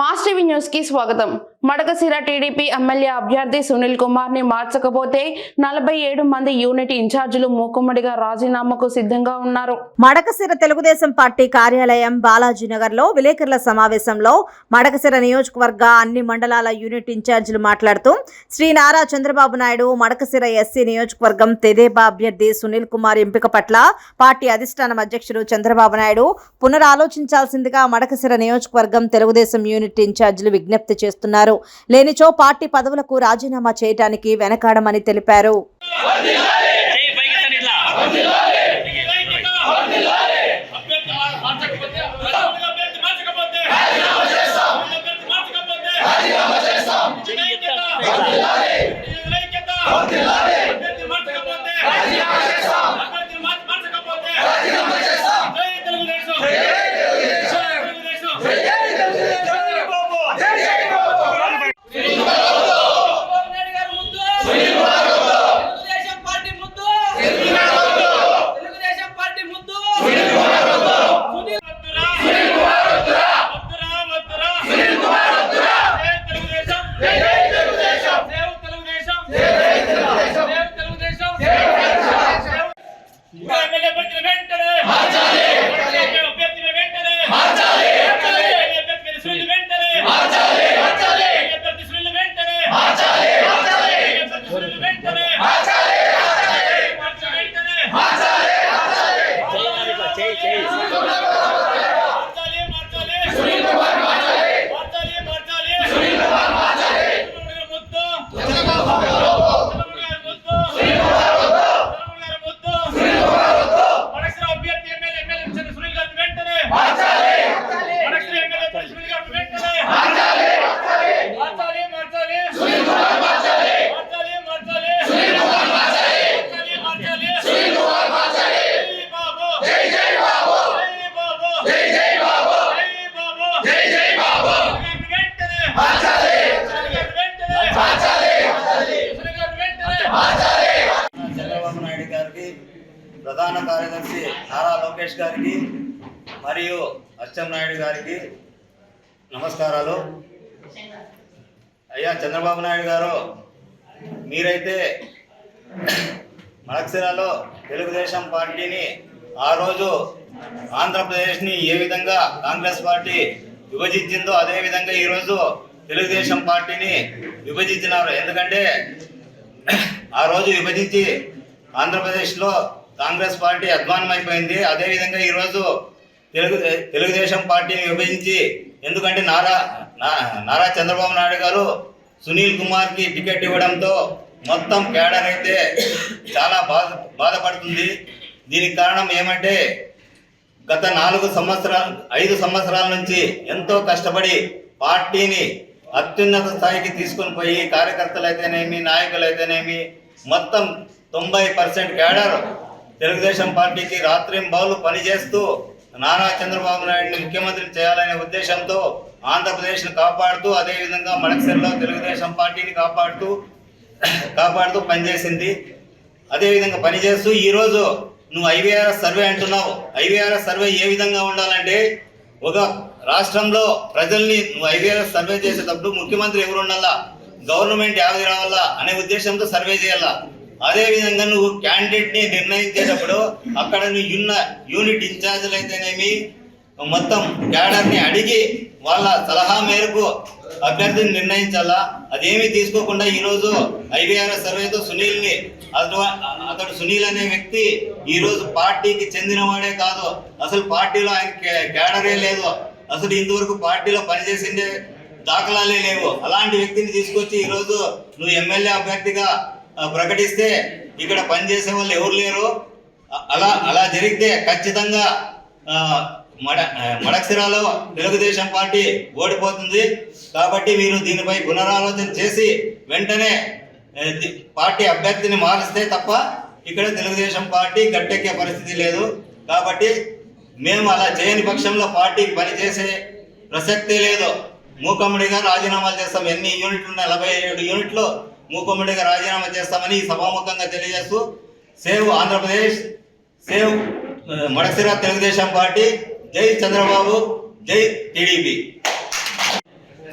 Mass TV న్యూస్కి స్వాగతం. Madakasira TDP MLA అభ్యర్థి సునీల్ కుమార్ని మార్చకపోతే నలభై ఏడు మంది యూనిట్ ఇన్ఛార్జీలు మూకుమ్మడిగా రాజీనామాకు సిద్ధంగా ఉన్నారు. మడకసిర తెలుగుదేశం పార్టీ కార్యాలయం బాలాజీనగర్లో విలేకరుల సమావేశంలో మడకసిర నియోజకవర్గ అన్ని మండలాల యూనిట్ ఇన్ఛార్జీలు మాట్లాడుతూ శ్రీ నారా చంద్రబాబు నాయుడు మడకసిర ఎస్సీ నియోజకవర్గం తెదేబా అభ్యర్థి సునీల్ కుమార్ ఎంపిక పట్ల పార్టీ అధిష్టానం అధ్యక్షుడు చంద్రబాబు నాయుడు పునరాలోచించాల్సిందిగా మడకసిర నియోజకవర్గం తెలుగుదేశం యూనిట్ ఇన్ఛార్జీలు విజ్ఞప్తి చేస్తున్నారు. లేనిచో పార్టీ పదవులకు రాజీనామా చేయడానికి వెనకాడమని తెలిపారు చెయ్యి పైకి ఎత్తండి ఇట్లా. అభ్యర్థి మా- మార్చకపోతే అభ్యర్థి మార్చకపోతే అభ్యర్థి మార్చకపోతే చెయ్యి ఐక్యత! ఎత్తండి ఇట్లా. ఐక్యత! అభ్యర్థి మార్చకపోతే అభ్యర్థి మార్చ- మార్చకపోతే జై తెలుగుదేశం! తెలుగుదేశం! చంద్రబాబు నాయుడు గారు ముద్దు! తెలుగుదేశం పార్టీ ముద్దు! తెలుగుదేశం పార్టీ ముద్దు! సునీల్ వద్దురా! వద్దురా, వద్దురా! జై Telugu Desam! Save Telugu Desam! Save Telugu Desam! Save- ఇంకా ఎమ్మెల్యే అభ్యర్థిని వెంటనే ఎమ్మెల్యే అభ్యర్థిని వెంటనే ఎమ్మెల్యే అభ్యర్థిని సునీల్ వెంటనే ఎమ్మెల్యే అభ్యర్థి సునీల్ వెంటనే ఎమ్మెల్యే అభ్యర్థి సునీల్ వెంటనే మార్చి వెంటనే చెయ్యి మరి ఇట్లా, చెయ్యి, చెయ్యి. మార్చాలి మార్చాలి మార్చాలి మార్చాలి చంద్రబాబు ముద్దు చంద్రబాబు గారి ముద్దు చంద్రబాబు గారి ముద్దు మనసిన అభ్యర్థి ఎమ్మెల్యే ఎమ్మెల్యే సునీల్ గారిని వెంటనే మనసిన ఎమ్మెల్యే సునీల్ గారిని వెంటనే మార్చాలి మార్చాలి మార్చాలి మార్చాలి మార్చాలి మార్చాలి జై బాబు జై జై బాబు జై జై బాబు జై జై బాబు వెంటనే మార్చాలి వెంటనే మార్చాలి వెంటనే చంద్రబాబు నాయుడు గారికి ప్రధాన కార్యదర్శి నారా లోకేష్ గారికి మరియు అచ్చెం నాయుడు గారికి నమస్కారాలు. అయ్యా చంద్రబాబు నాయుడు గారు మీరైతే మలక్సిరాలో తెలుగుదేశం పార్టీని ఆ రోజు ఆంధ్రప్రదేశ్ని ఏ విధంగా కాంగ్రెస్ పార్టీ విభజించిందో అదే విధంగా ఈరోజు తెలుగుదేశం పార్టీని విభజించినారు. ఎందుకంటే ఆ రోజు విభజించి ఆంధ్రప్రదేశ్లో కాంగ్రెస్ పార్టీ అధ్వానం అయిపోయింది అదేవిధంగా ఈరోజు తెలుగు తెలుగుదేశం పార్టీని విభజించి ఎందుకంటే నారా నా- నారా చంద్రబాబు నాయుడు గారు సునీల్ కుమార్కి టికెట్ ఇవ్వడంతో మొత్తం కేడర్ అయితే చాలా బాధ బాధపడుతుంది. దీనికి కారణం ఏమంటే గత నాలుగు సంవత్సరాలు ఐదు సంవత్సరాల నుంచి ఎంతో కష్టపడి పార్టీని అత్యున్నత స్థాయికి తీసుకొని పోయి కార్యకర్తలు అయితేనేమి నాయకులు అయితేనేమి మొత్తం తొంభై పర్సెంట్ కేడర్ తెలుగుదేశం పార్టీకి రాత్రింబౌలు పనిచేస్తూ నారా చంద్రబాబు నాయుడిని ముఖ్యమంత్రిని చేయాలనే ఉద్దేశంతో ఆంధ్రప్రదేశ్ను కాపాడుతూ అదేవిధంగా మడక్సర్లో తెలుగుదేశం పార్టీని కాపాడుతూ కాపాడుతూ పనిచేసింది. అదేవిధంగా పనిచేస్తూ ఈరోజు నువ్వు ఐవీఆర్ఎస్ సర్వే అంటున్నావు. ఐవీఆర్ఎస్ సర్వే ఏ విధంగా ఉండాలంటే ఒక రాష్ట్రంలో ప్రజల్ని నువ్వు ఐవీఆర్ఎస్ సర్వే చేసేటప్పుడు ముఖ్యమంత్రి ఎవరు ఉండాలా గవర్నమెంట్ యావది రావాలా? అనే ఉద్దేశంతో సర్వే చేయాలా? అదే విధంగా నువ్వు క్యాండిడేట్ని నిర్ణయించేటప్పుడు అక్కడ నువ్వు ఉన్న యూనిట్ ఇన్ఛార్జీలు అయితేనేమి మొత్తం క్యాడర్ని అడిగి వాళ్ళ సలహా మేరకు అభ్యర్థిని నిర్ణయించాలా? అదేమి తీసుకోకుండా ఈరోజు ఐవీఆర్ఎస్ సర్వేతో సునీల్ని అతడు అతడు సునీల్ అనే వ్యక్తి ఈరోజు పార్టీకి చెందినవాడే కాదు. అసలు పార్టీలో ఆయన కే- క్యాడరే లేదు. అసలు ఇంతవరకు పార్టీలో పనిచేసిండే దాఖలాలే లేవు. అలాంటి వ్యక్తిని తీసుకొచ్చి ఈరోజు నువ్వు ఎమ్మెల్యే అభ్యర్థిగా ప్రకటిస్తే ఇక్కడ పనిచేసే వాళ్ళు ఎవరు లేరు. అలా అలా జరిగితే ఖచ్చితంగా మడ మడక్సిరాలో తెలుగుదేశం పార్టీ ఓడిపోతుంది. కాబట్టి మీరు దీనిపై పునరాలోచన చేసి వెంటనే పార్టీ అభ్యర్థిని మారిస్తే తప్ప ఇక్కడ తెలుగుదేశం పార్టీ గట్టెక్కే పరిస్థితి లేదు. కాబట్టి మేము అలా చేయని పక్షంలో పార్టీకి పనిచేసే ప్రసక్తే లేదు. మూకమ్మడిగా రాజీనామాలు చేస్తాం. ఎన్ని యూనిట్లు ఉన్నాయి? నలభై ఏడు యూనిట్లు. మూకమ్మడిగా రాజీనామా చేస్తామని ఈ సభాముఖంగా తెలియజేస్తూ save Andhra Pradesh save Madasira Telugu Desam party. జై చంద్రబాబు జై టీడీపీ.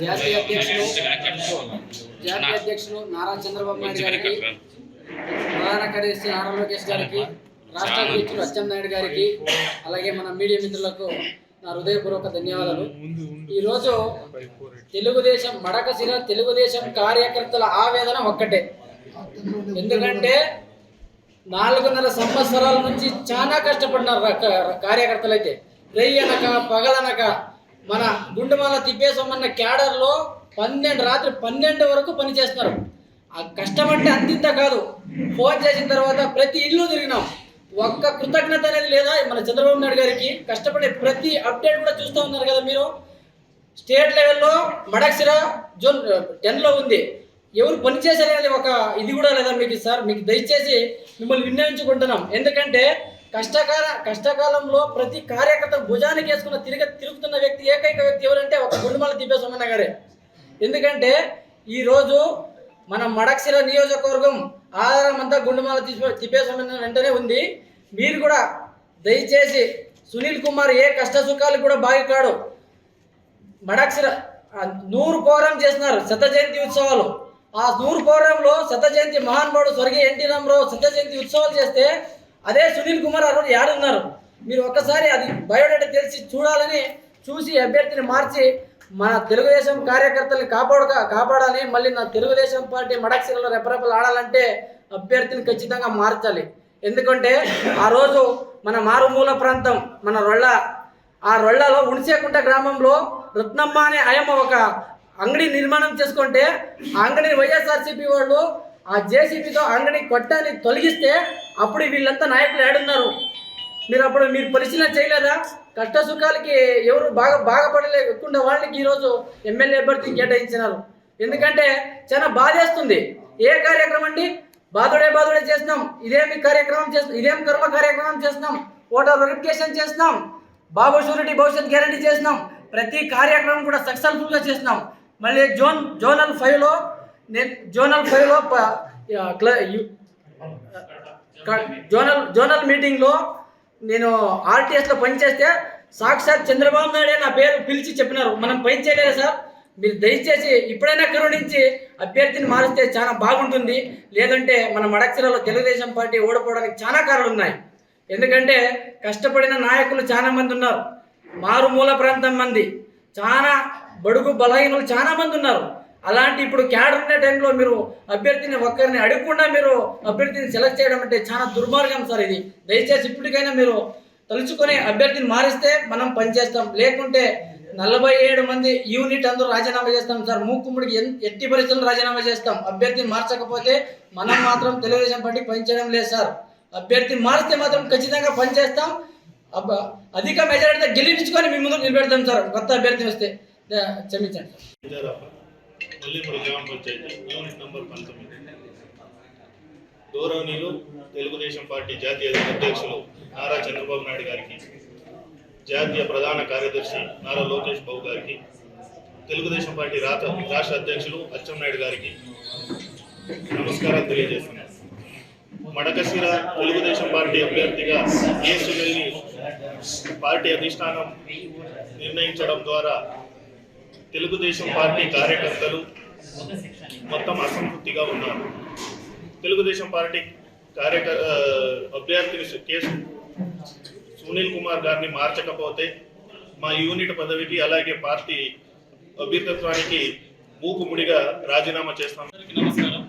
జాతీయ అధ్యక్షులు జాతీయ అధ్యక్షులు నారా చంద్రబాబు నాయుడు గారికి ప్రధాన కార్యదర్శి నారా లోకేష్ గారికి రాష్ట్ర అధ్యక్షులు అచ్చెన్నాయుడు గారికి అలాగే మన మీడియా మిత్రులకు నా హృదయపూర్వక ధన్యవాదాలు. ఈరోజు తెలుగుదేశం మడకశిర తెలుగుదేశం కార్యకర్తల ఆవేదన ఒక్కటే. ఎందుకంటే నాలుగున్నర సంవత్సరాల నుంచి చాలా కష్టపడినారు కార్యకర్తలు అయితే రెయ్యనక పగలనక మన గుండెమాల తిప్పేసమన్న క్యాడర్లో పన్నెండు రాత్రి పన్నెండు వరకు పనిచేస్తున్నారు. ఆ కష్టం అంటే అంతింత కాదు. ఫోన్ చేసిన తర్వాత ప్రతి ఇల్లు తిరిగినాం. ఒక్క కృతజ్ఞత అనేది లేదా? మన చంద్రబాబు నాయుడు గారికి కష్టపడే ప్రతి అప్డేట్ కూడా చూస్తూ ఉన్నారు కదా మీరు. స్టేట్ లెవెల్లో మడక్సిర జోన్ టెన్లో ఉంది. ఎవరు పనిచేశారనేది ఒక ఇది కూడా లేదా మీకు సార్? మీకు దయచేసి మిమ్మల్ని వినియోగించుకుంటున్నాం ఎందుకంటే కష్టకాల కష్టకాలంలో ప్రతి కార్యకర్త భుజానికి వేసుకున్న తిరిగి తిరుగుతున్న వ్యక్తి ఏకైక వ్యక్తి ఎవరంటే ఒక గుండుమల తిప్పేసోమన్న గారే. ఎందుకంటే ఈరోజు మన మడక్సిర నియోజకవర్గం ఆధారం అంతా గుండుమాల తిప్పే తిప్పేసోమన్న వెంటనే ఉంది. మీరు కూడా దయచేసి సునీల్ కుమార్ ఏ కష్ట సుఖాలు కూడా. బాగికాడు మడాక్షర నూరు పౌరం చేస్తున్నారు శత జయంతి ఉత్సవాలు. ఆ నూరు పౌరంలో శత జయంతి మహానుభావుడు స్వర్గీయ ఎన్టీ రామారావు శత జయంతి ఉత్సవాలు చేస్తే అదే సునీల్ కుమార్ ఆ రోజు యాడున్నారు మీరు ఒక్కసారి అది బయోడేటా తెలిసి చూడాలని చూసి అభ్యర్థిని మార్చి మన తెలుగుదేశం కార్యకర్తల్ని కాపాడు కాపాడాలి. మళ్ళీ నా తెలుగుదేశం పార్టీ మడక్సిరలో రెపరెపలు ఆడాలంటే అభ్యర్థిని ఖచ్చితంగా మార్చాలి. ఎందుకంటే ఆ రోజు మన మారుమూల ప్రాంతం మన రొళ్ళ ఆ రొళ్ళలో ఉణిసేకుంట గ్రామంలో రత్నమ్మ అనే ఆయమ్మ ఒక అంగడి నిర్మాణం చేసుకుంటే ఆ అంగడిని వైఎస్ఆర్సీపీ వాళ్ళు ఆ జేసీబీతో అంగడి కొట్టాన్ని తొలగిస్తే అప్పుడు వీళ్ళంతా నాయకులు ఏడున్నారు. మీరు అప్పుడు మీరు పరిశీలన చేయలేదా? కష్ట సుఖాలకి ఎవరు బాగా బాగుపడలేకుండా వాళ్ళకి ఈరోజు ఎమ్మెల్యే అభ్యర్థిని కేటాయించినారు. ఎందుకంటే చాలా బాధేస్తుంది. ఏ కార్యక్రమం అండి? బాధుడే బాధుడే చేస్తున్నాం. ఇదేమి కార్యక్రమం చేస్తున్నాం ఇదేం కర్మ కార్యక్రమం చేస్తున్నాం. ఓటర్ వెరిఫికేషన్ చేస్తున్నాం. బాబు షూరిటీ భవిష్యత్ గ్యారంటీ చేసినాం ప్రతి కార్యక్రమం కూడా సక్సెస్ఫుల్గా చేసినాం మళ్ళీ జోన్ జోనల్ ఫైవ్లో నేను జోనల్ ఫైవ్లో క్ల- జోనల్ జోనల్ మీటింగ్లో నేను ఆర్టీఎస్లో పనిచేస్తే సాక్షాత్ చంద్రబాబు నాయుడే నా పేరు పిలిచి చెప్పినారు. మనం పని చేయలేదు సార్? మీరు దయచేసి ఇప్పుడైనా కరుణించి అభ్యర్థిని మారిస్తే చాలా బాగుంటుంది. లేదంటే మన మడక్సిరలో తెలుగుదేశం పార్టీ ఓడిపోవడానికి చాలా కారణాలు ఉన్నాయి. ఎందుకంటే కష్టపడిన నాయకులు చాలా మంది ఉన్నారు. మారుమూల ప్రాంతం మంది. చాలా బడుగు బలహీనులు చాలా మంది ఉన్నారు. అలాంటి ఇప్పుడు క్యాడర్ ఉండే టైంలో మీరు అభ్యర్థిని ఒక్కరిని అడగకుండా మీరు అభ్యర్థిని సెలెక్ట్ చేయడం అంటే చాలా దుర్మార్గం సార్ ఇది. దయచేసి ఇప్పటికైనా మీరు తలుచుకొని అభ్యర్థిని మారిస్తే మనం పనిచేస్తాం. లేకుంటే నలభై ఏడు మంది యూనిట్ అందరూ రాజీనామా చేస్తాం సార్. మూకుమ్ముడికి ఎట్టి పరిస్థితుల్లో రాజీనామా చేస్తాం. అభ్యర్థిని మార్చకపోతే మనం మాత్రం తెలుగుదేశం పార్టీకి పనిచేయడం లేదు సార్. అభ్యర్థిని మారితే మాత్రం ఖచ్చితంగా పనిచేస్తాం. అధిక మెజారిటీతో గెలిపించుకొని మీ ముందు నిలబెడతాం సార్. కొత్త అభ్యర్థి వస్తే. క్షమించండి గౌరవనీయులు తెలుగుదేశం పార్టీ జాతీయ అధ్యక్షులు నారా చంద్రబాబు నాయుడు గారికి జాతీయ ప్రధాన కార్యదర్శి నారా లోకేష్ బాబు గారికి తెలుగుదేశం పార్టీ రాత రాష్ట్ర అధ్యక్షులు అచ్చెన్నాయుడు గారికి నమస్కారాలు తెలియజేస్తున్నాను. మడకశిర తెలుగుదేశం పార్టీ అభ్యర్థిగా ఏ సునీల్ని పార్టీ అధిష్టానం నిర్ణయించడం ద్వారా తెలుగుదేశం పార్టీ కార్యకర్తలు మొత్తం అసంతృప్తిగా ఉన్నారు. తెలుగుదేశం పార్టీ కార్యకర్ అభ్యర్థిని కేసు సునీల్ కుమార్ గారిని మార్చకపోతే మా యూనిట్ పదవికి అలాగే పార్టీ అభ్యర్థత్వానికి మూకుముడిగా రాజీనామా చేస్తాం. నమస్కారం.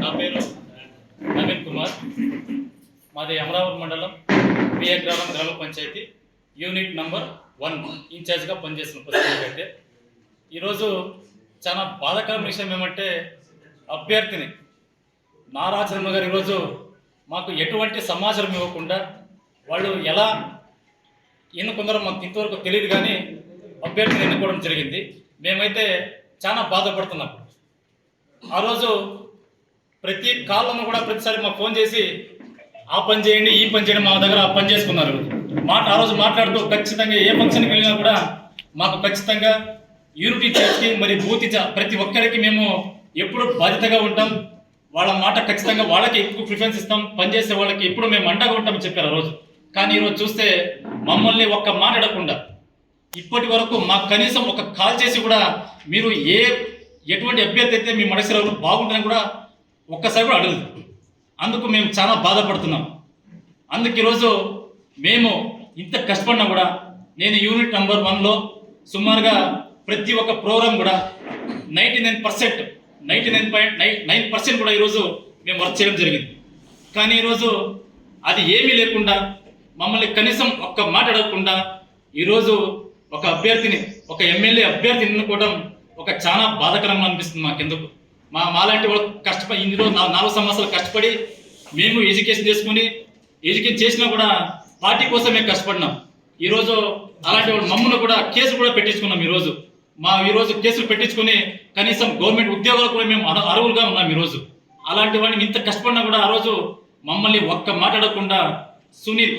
నా పేరు నవీన్ కుమార్. మాది అమరావతి మండలం బిఏ గ్రామం గ్రామ పంచాయతీ. యూనిట్ నంబర్ వన్ ఇన్ఛార్జ్గా పనిచేస్తున్న ప్రస్తుతానికి ఈరోజు చాలా బాధాకరమైన విషయం ఏమంటే అభ్యర్థిని నారా చంద్ర గారు ఈరోజు మాకు ఎటువంటి సమాచారం ఇవ్వకుండా వాళ్ళు ఎలా ఎన్నుకున్నారో మాకు ఇంతవరకు తెలియదు కానీ అభ్యర్థిని ఎన్నుకోవడం జరిగింది. మేమైతే చాలా బాధపడుతున్నాం. ఆ రోజు ప్రతి కాలంలో కూడా ప్రతిసారి మాకు ఫోన్ చేసి ఆ పని చేయండి ఈ పని చేయండి మా దగ్గర ఆ పని చేసుకున్నారు. మాట ఆ రోజు మాట్లాడుతూ ఖచ్చితంగా ఏ ఫంక్షన్కి వెళ్ళినా కూడా మాకు ఖచ్చితంగా యూనిటీ చర్చ్కి మరి బూతి ప్రతి ఒక్కరికి మేము ఎప్పుడు బాధ్యతగా ఉంటాం. వాళ్ళ మాట ఖచ్చితంగా వాళ్ళకి ఎక్కువ ప్రిఫరెన్స్ ఇస్తాం. పనిచేసే వాళ్ళకి ఎప్పుడు మేము అండగా ఉంటామని చెప్పారు ఆ రోజు. కానీ ఈరోజు చూస్తే మమ్మల్ని ఒక్క మాట అడగకుండా ఇప్పటి వరకు మాకు కనీసం ఒక కాల్ చేసి కూడా మీరు ఏ ఎటువంటి అభ్యర్థి అయితే మీ మనసులో బాగుంటుందని కూడా ఒక్కసారి కూడా అడగదు అందుకు మేము చాలా బాధపడుతున్నాం. అందుకు ఈరోజు మేము ఇంత కష్టపడినా కూడా నేను యూనిట్ నెంబర్ వన్లో సుమారుగా ప్రతి ఒక్క ప్రోగ్రామ్ కూడా ninety nine percent ninety nine point nine nine percent కూడా ఈరోజు మేము వర్క్ చేయడం జరిగింది. కానీ ఈరోజు అది ఏమీ లేకుండా మమ్మల్ని కనీసం ఒక్క మాట అడగకుండా ఈరోజు ఒక అభ్యర్థిని ఒక ఎమ్మెల్యే అభ్యర్థిని ఎన్నుకోవడం ఒక చాలా బాధాకరంగా అనిపిస్తుంది మాకెందుకు? మా మాలాంటి వాళ్ళు కష్టపడి ఇన్ని రోజు నాలుగు సంవత్సరాలు కష్టపడి మేము ఎడ్యుకేషన్ చేసుకుని ఎడ్యుకేషన్ చేసినా కూడా పార్టీ కోసమే కష్టపడినాం. ఈరోజు అలాంటి వాళ్ళు మమ్మల్ని కూడా కేసు కూడా పెట్టించుకున్నాం ఈరోజు. మా ఈరోజు కేసులు పెట్టించుకుని కనీసం గవర్నమెంట్ ఉద్యోగాలు కూడా మేము అర్హ- అర్హులుగా ఉన్నాం ఈరోజు. అలాంటి వాడిని ఇంత కష్టపడినా కూడా ఆ రోజు మమ్మల్ని ఒక్క మాట్లాడకుండా సునీల్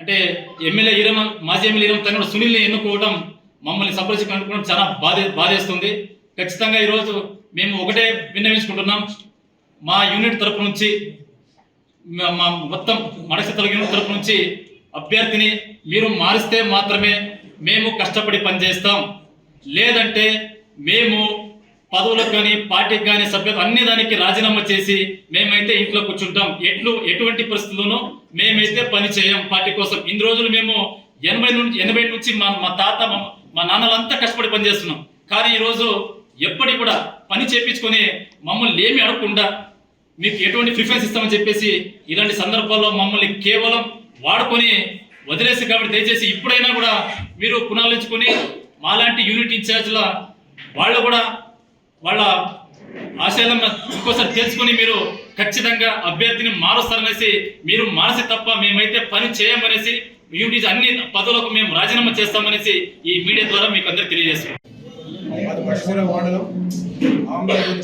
అంటే ఎమ్మెల్యే ఈరమ మాజీ ఎమ్మెల్యే ఈరమ తన సునీల్ని ఎన్నుకోవడం మమ్మల్ని సంప్రదించి అనుకోవడం చాలా బాధ బాధేస్తుంది. ఖచ్చితంగా ఈరోజు మేము ఒకటే విన్నవించుకుంటున్నాం. మా యూనిట్ తరపు నుంచి మా- మొత్తం మడకతల యూనిట్ తరపు నుంచి అభ్యర్థిని మీరు మారిస్తే మాత్రమే మేము కష్టపడి పనిచేస్తాం. లేదంటే మేము పదవులకు కానీ పార్టీకి కానీ సభ్యత అన్ని దానికి రాజీనామా చేసి మేమైతే ఇంట్లో కూర్చుంటాం. ఎట్లు ఎటువంటి పరిస్థితుల్లోనూ మేమైతే పని చేయం పార్టీ కోసం. ఇన్ని రోజులు మేము ఎనభై నుంచి ఎనభై నుంచి మా మా తాత మా మా నాన్నలంతా కష్టపడి పనిచేస్తున్నాం కానీ ఈరోజు ఎప్పటి కూడా పని చేపించుకొని మమ్మల్ని ఏమి అడగకుండా మీకు ఎటువంటి ప్రిఫరెన్స్ ఇస్తామని చెప్పేసి ఇలాంటి సందర్భాల్లో మమ్మల్ని కేవలం వాడుకొని వదిలేసి కాబట్టి దయచేసి ఇప్పుడైనా కూడా మీరు పునాలించుకొని మాలాంటి యూనిట్ ఇన్ఛార్జ్ల వాళ్ళు కూడా వాళ్ళ ఆశయాలను ఇంకోసారి తెలుసుకుని మీరు ఖచ్చితంగా అభ్యర్థిని మారుస్తారనేసి మీరు మానసి తప్ప మేమైతే పని చేయమనేసి యూనిట్ అన్ని పదవులకు మేము రాజీనామా చేస్తామనేసి ఈ మీడియా ద్వారా మీకు అందరికి తెలియజేస్తున్నాం. మాది పట్టుకునే మండలం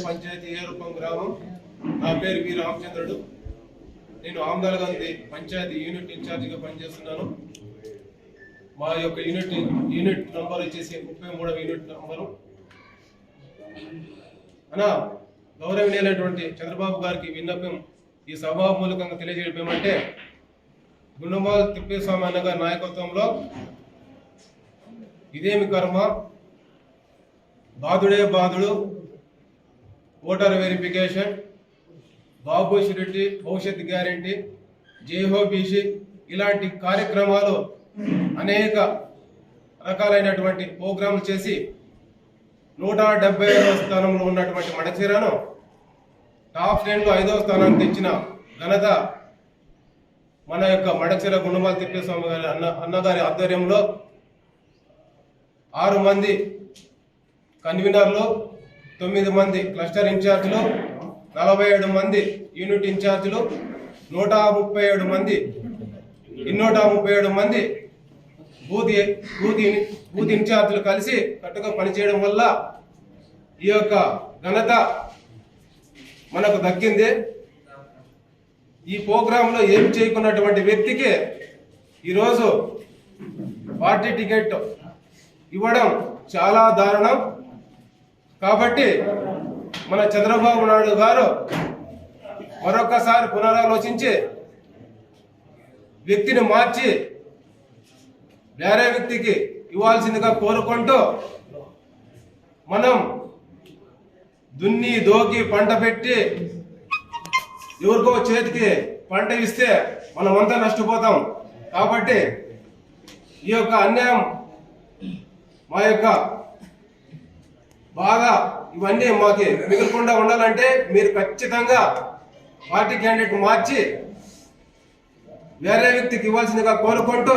పంచాయతీ ఏరుపం గ్రామం? నా పేరు వి రామచంద్రుడు. నేను ఆమ్దాలగంజ్ పంచాయతీ యూనిట్ ఇన్ఛార్జిగా పనిచేస్తున్నాను. మా యొక్క యూనిట్ యూనిట్ నంబర్ వచ్చేసి ముప్పై మూడవ యూనిట్ నంబరు. అనా గౌరవనీయులైనటువంటి చంద్రబాబు గారికి విన్నపం ఈ సభామూలకంగా తెలియజేయడమేమంటే గుండమాల తిప్పేస్వామి అన్నగారి నాయకత్వంలో ఇదేమి కర్మ? బాధుడే బాధుడు ఓటర్ వెరిఫికేషన్ బాబు రెడ్డి భవిష్యత్ గ్యారెంటీ జేహో బీసీ ఇలాంటి కార్యక్రమాలు అనేక రకాలైనటువంటి ప్రోగ్రాంలు చేసి నూట డెబ్బై ఐదవ స్థానంలో ఉన్నటువంటి మడచీరను టాప్ టెన్లో ఐదవ స్థానానికి తెచ్చిన ఘనత మన యొక్క మడచీర గుండమాల తిప్పేస్వామి గారి అన్న అన్నగారి ఆధ్వర్యంలో ఆరు మంది కన్వీనర్లు తొమ్మిది మంది క్లస్టర్ ఇన్ఛార్జ్లు నలభై ఏడు మంది యూనిట్ ఇన్ఛార్జీలు నూట ముప్పై ఏడు మంది ఇన్నూట ముప్పై ఏడు మంది బూతి బూతి బూత్ ఇన్ఛార్జీలు కలిసి కట్టుగా పనిచేయడం వల్ల ఈ యొక్క ఘనత మనకు దక్కింది. ఈ ప్రోగ్రాంలో ఏం చేయకున్నటువంటి వ్యక్తికి ఈరోజు పార్టీ టికెట్ ఇవ్వడం చాలా దారుణం. కాబట్టి మన చంద్రబాబు నాయుడు గారు మరొకసారి పునరాలోచించి వ్యక్తిని మార్చి వేరే వ్యక్తికి ఇవ్వాల్సిందిగా కోరుకుంటూ మనం దున్ని దోకి పంట పెట్టి ఎవరికో చేతికి పంట ఇస్తే మనమంతా నష్టపోతాం. కాబట్టి ఈ యొక్క అన్యాయం మా యొక్క బాగా ఇవన్నీ మాకు మిగలకుండా ఉండాలంటే మీరు ఖచ్చితంగా పార్టీ క్యాండిడేట్ మార్చి వేరే వ్యక్తికి ఇవ్వాల్సిందిగా కోరుకుంటూ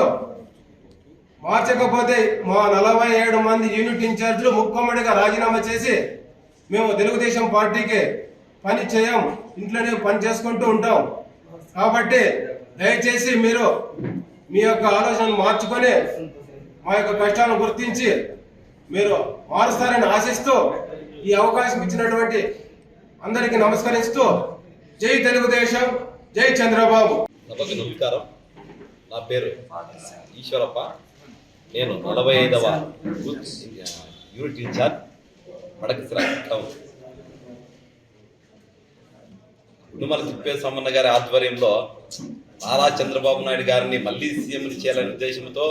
మార్చకపోతే మా నలభై ఏడు మంది యూనిట్ ఇన్ఛార్జీలు ముక్కమ్మడిగా రాజీనామా చేసి మేము తెలుగుదేశం పార్టీకి పని చేయం ఇంట్లోనే పని చేసుకుంటూ ఉంటాం. కాబట్టి దయచేసి మీరు మీ యొక్క ఆలోచనను మార్చుకొని మా యొక్క కష్టాలను గుర్తించి మీరు మారుస్తారని ఆశిస్తూ ఈ అవకాశం ఇచ్చినటువంటి అందరికీ నమస్కరిస్తూ జై తెలుగుదేశం జై చంద్రబాబు. నమస్కారం నా పేరు ఈశ్వరప్ప. నేను నలభై ఐదవ booth unit incharge Madakasira town Udumala తిప్పేస్వామన్న గారి ఆధ్వర్యంలో నారా చంద్రబాబు నాయుడు గారిని మళ్ళీ సీఎం చేయాలనే ఉద్దేశంతో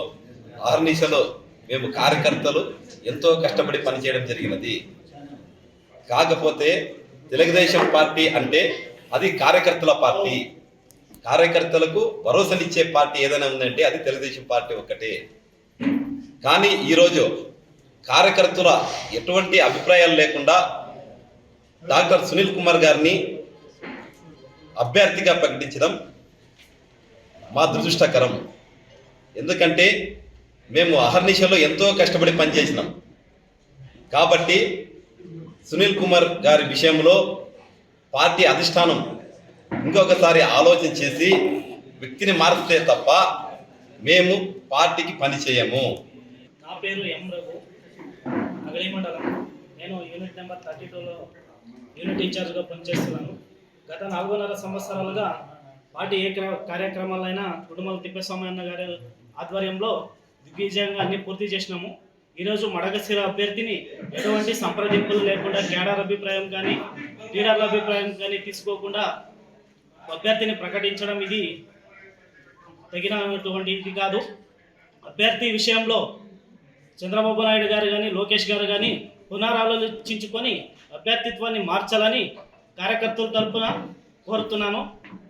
ఆర్నిషలో మేము కార్యకర్తలు ఎంతో కష్టపడి పనిచేయడం జరిగినది. కాకపోతే తెలుగుదేశం పార్టీ అంటే అది కార్యకర్తల పార్టీ. కార్యకర్తలకు భరోసానిచ్చే పార్టీ ఏదైనా ఉందంటే అది తెలుగుదేశం పార్టీ ఒక్కటే. కానీ ఈరోజు కార్యకర్తల ఎటువంటి అభిప్రాయాలు లేకుండా డాక్టర్ సునీల్ కుమార్ గారిని అభ్యర్థిగా ప్రకటించడం మా దురదృష్టకరం. ఎందుకంటే మేము అహర్నిశలో ఎంతో కష్టపడి పనిచేసినాం. కాబట్టి సునీల్ కుమార్ గారి విషయంలో పార్టీ అధిష్టానం ఇంకొకసారి ఆలోచన చేసి వ్యక్తిని మారిస్తే తప్ప మేము పార్టీకి పని చేయము. పేరు ఎం రఘు అగలి మండలం. నేను యూనిట్ నెంబర్ థర్టీ టూలో యూనిట్ ఇన్ఛార్జ్గా పనిచేస్తున్నాను. గత నాలుగున్నర సంవత్సరాలుగా పార్టీ ఏ కార్యక్రమాలైనా కుటుంబాల తిప్పస్వామి అన్న గారి ఆధ్వర్యంలో దిగ్విజయంగా అన్ని పూర్తి చేసినాము. ఈరోజు మడగశిర అభ్యర్థిని ఎటువంటి సంప్రదింపులు లేకుండా కేడర్ అభిప్రాయం కానీ లీడర్ల అభిప్రాయం కానీ తీసుకోకుండా అభ్యర్థిని ప్రకటించడం ఇది తగినటువంటి ఇది కాదు. అభ్యర్థి విషయంలో చంద్రబాబు నాయుడు గారు కానీ లోకేష్ గారు కానీ పునరాలోచించుకొని అభ్యర్థిత్వాన్ని మార్చాలని కార్యకర్తల తరపున కోరుతున్నాను.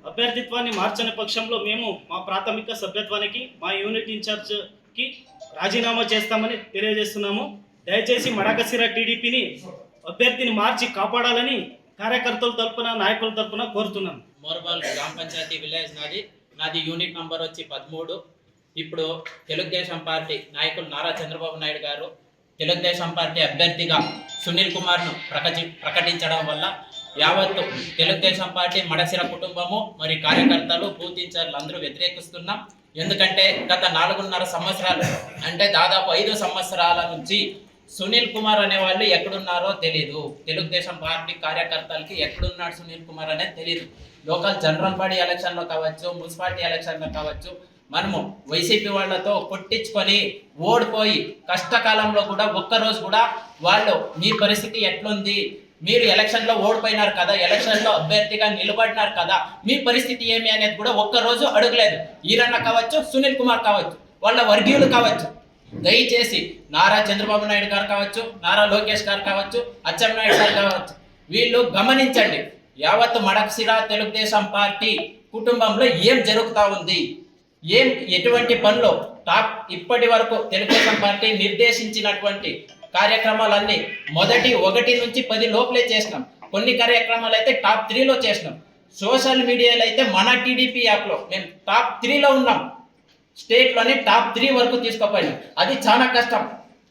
అభ్యర్థిత్వాన్ని మార్చని పక్షంలో మేము మా ప్రాథమిక సభ్యత్వానికి మా యూనిట్ ఇన్ఛార్జ్కి రాజీనామా చేస్తామని తెలియజేస్తున్నాము. దయచేసి మడకసిర టీడీపీని అభ్యర్థిని మార్చి కాపాడాలని కార్యకర్తల తరపున నాయకుల తరపున కోరుతున్నాను. మోర్బాల్ గ్రామ పంచాయతీ విలేజ్ నాది. నాది యూనిట్ నంబర్ వచ్చి పదమూడు. ఇప్పుడు తెలుగుదేశం పార్టీ నాయకులు నారా చంద్రబాబు నాయుడు గారు తెలుగుదేశం పార్టీ అభ్యర్థిగా సునీల్ కుమార్ను ప్రకటి ప్రకటించడం వల్ల యావత్తు తెలుగుదేశం పార్టీ మడసిర కుటుంబము మరి కార్యకర్తలు బూత్ ఇన్ఛార్జ్లు అందరూ వ్యతిరేకిస్తున్నాం. ఎందుకంటే గత నాలుగున్నర సంవత్సరాలు అంటే దాదాపు ఐదు సంవత్సరాల నుంచి సునీల్ కుమార్ అనే వాళ్ళు ఎక్కడున్నారో తెలియదు తెలుగుదేశం పార్టీ కార్యకర్తలకి ఎక్కడున్నాడు సునీల్ కుమార్ అనేది తెలియదు లోకల్ జనరల్ బాడీ ఎలక్షన్లో కావచ్చు మున్సిపాలిటీ ఎలక్షన్లో కావచ్చు మనము వైసీపీ వాళ్ళతో కొట్టించుకొని ఓడిపోయి కష్టకాలంలో కూడా ఒక్కరోజు కూడా వాళ్ళు మీ పరిస్థితి ఎట్లుంది? మీరు ఎలక్షన్లో ఓడిపోయినారు కదా ఎలక్షన్లో అభ్యర్థిగా నిలబడినారు కదా మీ పరిస్థితి ఏమి అనేది కూడా ఒక్కరోజు అడగలేదు. ఈరన్న కావచ్చు సునీల్ కుమార్ కావచ్చు వాళ్ళ వర్గీయులు కావచ్చు. దయచేసి నారా చంద్రబాబు నాయుడు గారు కావచ్చు నారా లోకేష్ గారు కావచ్చు అచ్చెన్నాయుడు గారు కావచ్చు వీళ్ళు గమనించండి. యావత్ మడక్సిరా తెలుగుదేశం పార్టీ కుటుంబంలో ఏం జరుగుతా ఉంది? ఏం ఎటువంటి పనులు టాప్ ఇప్పటి వరకు తెలుగుదేశం పార్టీ నిర్దేశించినటువంటి కార్యక్రమాలన్నీ మొదటి ఒకటి నుంచి పది లోపలే చేసినాం. కొన్ని కార్యక్రమాలు అయితే టాప్ త్రీలో చేసినాం. సోషల్ మీడియాలో అయితే మన టీడీపీ యాప్లో మేము టాప్ త్రీలో ఉన్నాం. స్టేట్లోని టాప్ త్రీ వరకు తీసుకోపోయినాం. అది చాలా కష్టం.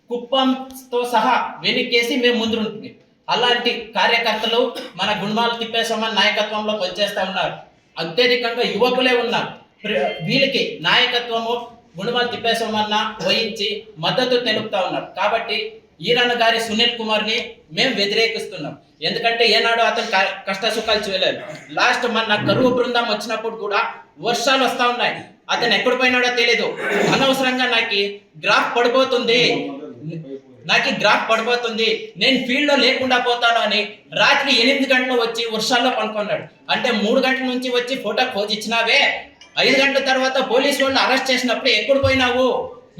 కుప్పంతో సహా వెనక్కేసి మేము ముందు ఉంటుంది అలాంటి కార్యకర్తలు మన గుణమాలు తిప్పేసమని నాయకత్వంలో పనిచేస్తూ ఉన్నారు. అత్యధికంగా యువకులే ఉన్నారు. వీళ్ళకి నాయకత్వము గుణమాల తిప్పేసమన్న వహించి మద్దతు తెలుపుతా ఉన్నారు కాబట్టి ఈరన్న గారి సునీల్ కుమార్ని మేము వ్యతిరేకిస్తున్నాం. ఎందుకంటే ఏనాడు అతను క- కష్ట సుఖాలు చేయలేదు. లాస్ట్ మన కరువు బృందం వచ్చినప్పుడు కూడా వర్షాలు వస్తా ఉన్నాయి. అతను ఎక్కడ పోయినాడో తెలియదు అనవసరంగా నాకు గ్రాఫ్ పడిపోతుంది. నాకు గ్రాఫ్ పడిపోతుంది. నేను ఫీల్డ్లో లేకుండా పోతాను అని రాత్రి ఎనిమిది గంటలు వచ్చి వర్షాల్లో పనుకున్నాడు. అంటే మూడు గంటల నుంచి వచ్చి ఫోటో పోజ్ ఇచ్చినావే ఐదు గంటల తర్వాత పోలీసు వాళ్ళు అరెస్ట్ చేసినప్పుడు ఎక్కడ పోయినావు?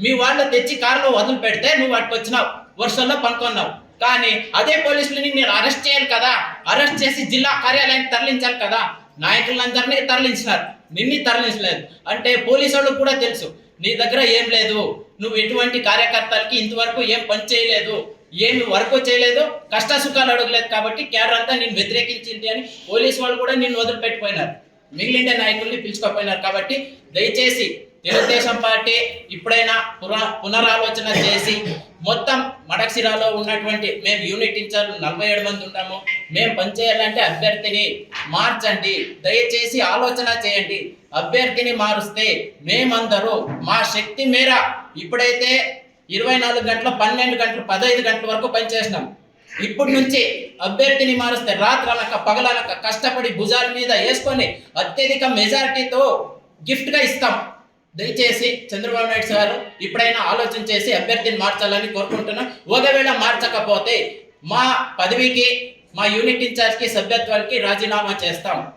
మీ వాళ్ళు తెచ్చి కారులో వదిలి పెడితే నువ్వు వాటికి వచ్చినావు వర్షంలో పనుకున్నావు. కానీ అదే పోలీసులని నేను అరెస్ట్ చేయాలి కదా అరెస్ట్ చేసి జిల్లా కార్యాలయానికి తరలించాలి కదా. నాయకులందరినీ తరలించినారు. నిన్ని తరలించలేదు. అంటే పోలీసు వాళ్ళకు కూడా తెలుసు నీ దగ్గర ఏం లేదు. నువ్వు ఎటువంటి కార్యకర్తలకి ఇంతవరకు ఏం పని చేయలేదు. ఏమి వర్క్ చేయలేదు. కష్ట సుఖాలు అడగలేదు కాబట్టి కేడర్ అంతా నేను వ్యతిరేకించింది అని పోలీసు వాళ్ళు కూడా నిన్ను వదిలిపెట్టిపోయినారు. మిగిలిన నాయకుల్ని పిలుచుకోపోయినారు కాబట్టి దయచేసి తెలుగుదేశం పార్టీ ఇప్పుడైనా పురా పునరాలోచన చేసి మొత్తం మడక్సిరాలో ఉన్నటువంటి మేము యూనిట్ ఇన్ఛార్జ్ నలభై ఏడు మంది ఉంటాము. మేము పనిచేయాలంటే అభ్యర్థిని మార్చండి. దయచేసి ఆలోచన చేయండి. అభ్యర్థిని మారుస్తే మేమందరూ మా శక్తి మేర ఇప్పుడైతే ఇరవై నాలుగు గంటలు పన్నెండు గంటలు పదహైదు గంటల వరకు పనిచేసినాం. ఇప్పటి నుంచి అభ్యర్థిని మారుస్తే రాత్రనక పగలనక కష్టపడి భుజాల మీద వేసుకొని అత్యధిక మెజారిటీతో గిఫ్ట్గా ఇస్తాం. దయచేసి చంద్రబాబు నాయుడు సార్ ఇప్పుడైనా ఆలోచన చేసి అభ్యర్థిని మార్చాలని కోరుకుంటున్నాం. ఒకవేళ మార్చకపోతే మా పదవికి మా యూనిట్ ఇన్ఛార్జ్కి సభ్యత్వానికి రాజీనామా చేస్తాం.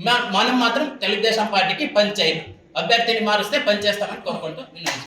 మా- మనం మాత్రం తెలుగుదేశం పార్టీకి పనిచేయం అభ్యర్థిని మారుస్తే పనిచేస్తామని కోరుకుంటూ విన్నాను.